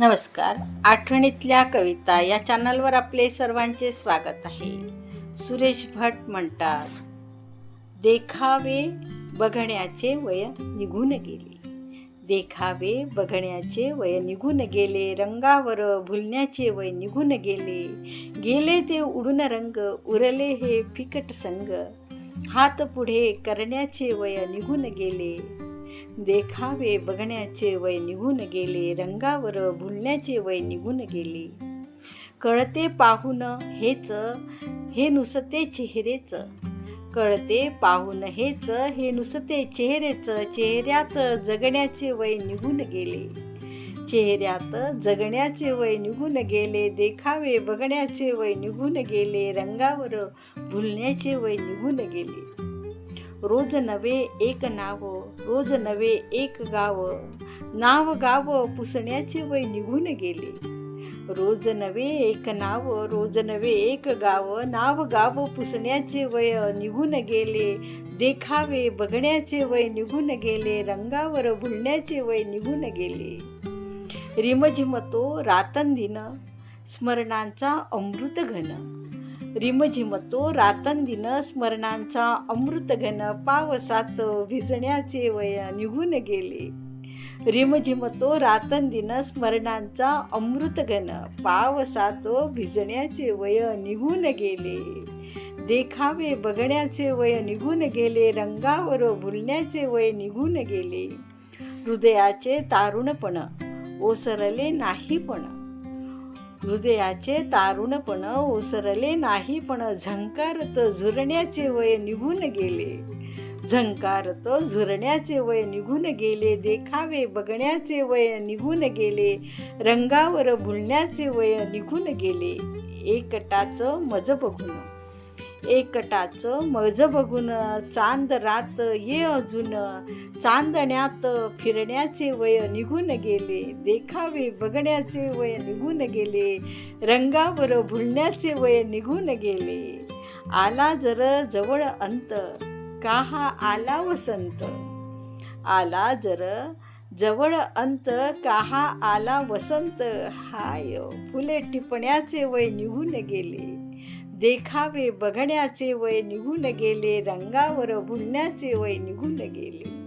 नमस्कार. आठवणीतल्या कविता या चॅनलवर आपले सर्वांचे स्वागत आहे. सुरेश भट म्हणतात देखावे बघण्याचे वय निघून गेले. देखावे बघण्याचे वय निघून गेले. रंगावर भुलण्याचे वय निघून गेले. गेले ते उडून रंग उरले हे फिकट संग. हात पुढे करण्याचे वय निघून गेले. देखावे बघण्याचे वय निघून गेले रंगावर भुलण्याचे वय निघून गेले. कळते पाहून हेच हे नुसते चेहरेच. कळते पाहून हेच हे नुसते चेहरेच. चेहऱ्यात जगण्याचे वय निघून गेले. चेहऱ्यात जगण्याचे वय निघून गेले देखावे बघण्याचे वय निघून गेले रंगावर भुलण्याचे वय निघून गेले. रोज नवे एक नाव रोज नवे एक गाव नाव गाव पुसण्याचे वय निघून गेले रोज नवे एक नाव रोज नवे एक गाव नाव गाव पुसण्याचे वय निघून गेले देखावे बघण्याचे वय निघून गेले रंगावर भुलण्याचे वय निघून गेले रिमझिमतो रातंदिन स्मरणांचा अमृत घन रिमझिमतो रातंदिन स्मरणांचा अमृतघन पावसात भिजण्याचे वय निघून गेले. रिमझिमतो रातंदिन स्मरणांचा अमृतघन पावसात भिजण्याचे वय निघून गेले. देखावे बघण्याचे वय निघून गेले रंगावर भुलण्याचे वय निघून गेले. हृदयाचे तारुणपण ओसरले नाही पण हृदयाचे तारुणपण ओसरले नाही पण झंकारत झुरण्याचे वय निघून गेले. झंकारत झुरण्याचे वय निघून गेले देखावे बघण्याचे वय निघून गेले रंगावर भुलण्याचे वय निघून गेले. एकटाचं मज बघून एकटाचं मज बघून चांद रात ये अजून चांदण्यात फिरण्याचे वय निघून गेले देखावे बघण्याचे वय निघून गेले रंगावर भुलण्याचे वय निघून गेले. आला जर जवळ अंत का हा आला वसंत? आला जर जवळ अंत का हा आला वसंत? हाय फुले टिपण्याचे वय निघून गेले. देखावे बघण्याचे वय निघून गेले रंगावर भुलण्याचे वय निघून गेले.